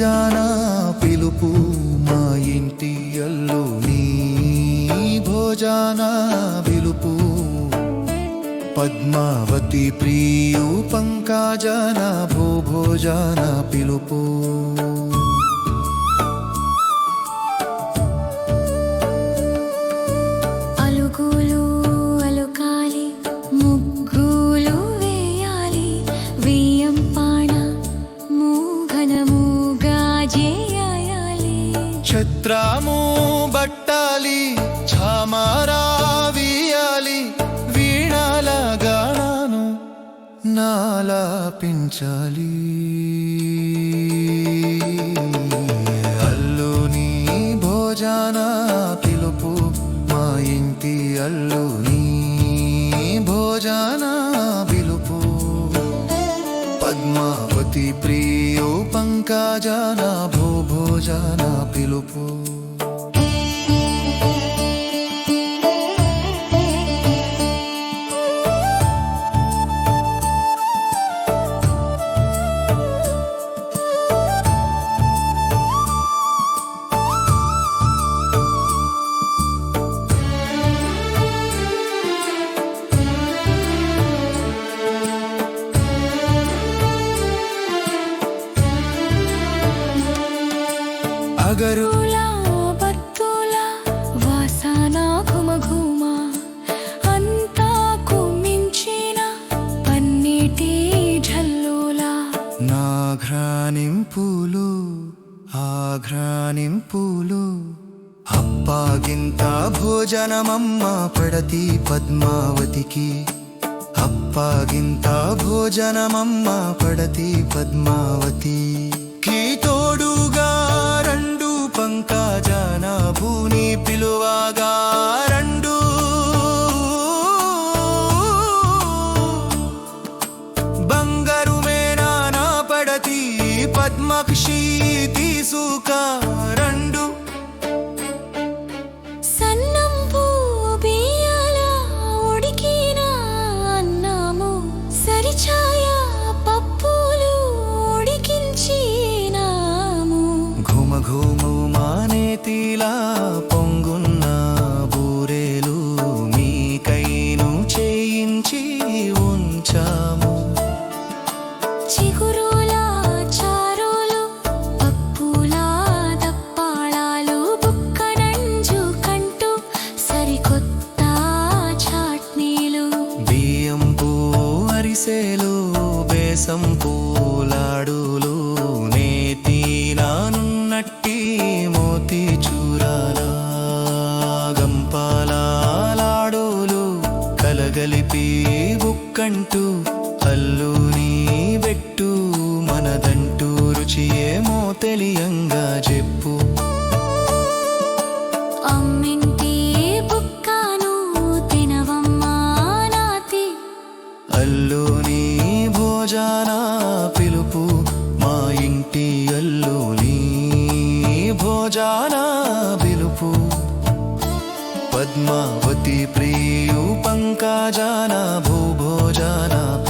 జానా పిలుపు మా ఇంటి అల్లు నీ భోజాన పిలుపు. పద్మావతి ప్రియు పంకాజన భో భోజాన పిలుపు. బట్టాలి ఛామారావియాలి వీణాల గానాను నాలాపించాలి. అల్లుని భోజన పిలుపు మా ఇంటి అల్లుని భోజన పిలుపు. పద్మావతి ప్రియో పంకజన భో భోజన పిలుపు. ఆఘ్రాణింపులు. అప్పాగింత భోజనమమ్మ పడతి పద్మావతికి. అప్పాగింత భోజనమమ్మ పడతి పద్మావతి. పూలాడులు నేతిలానున్నట్టి మోతి చూరాల. కలగలిపి బుక్కంటూ హల్లుని పెట్టు మనదంటూ రుచి ఏమో తెలియంగా చెప్పు. జానా పిలుపు పద్మావతి ప్రియు పంకజన భూ భోజన పిలుపు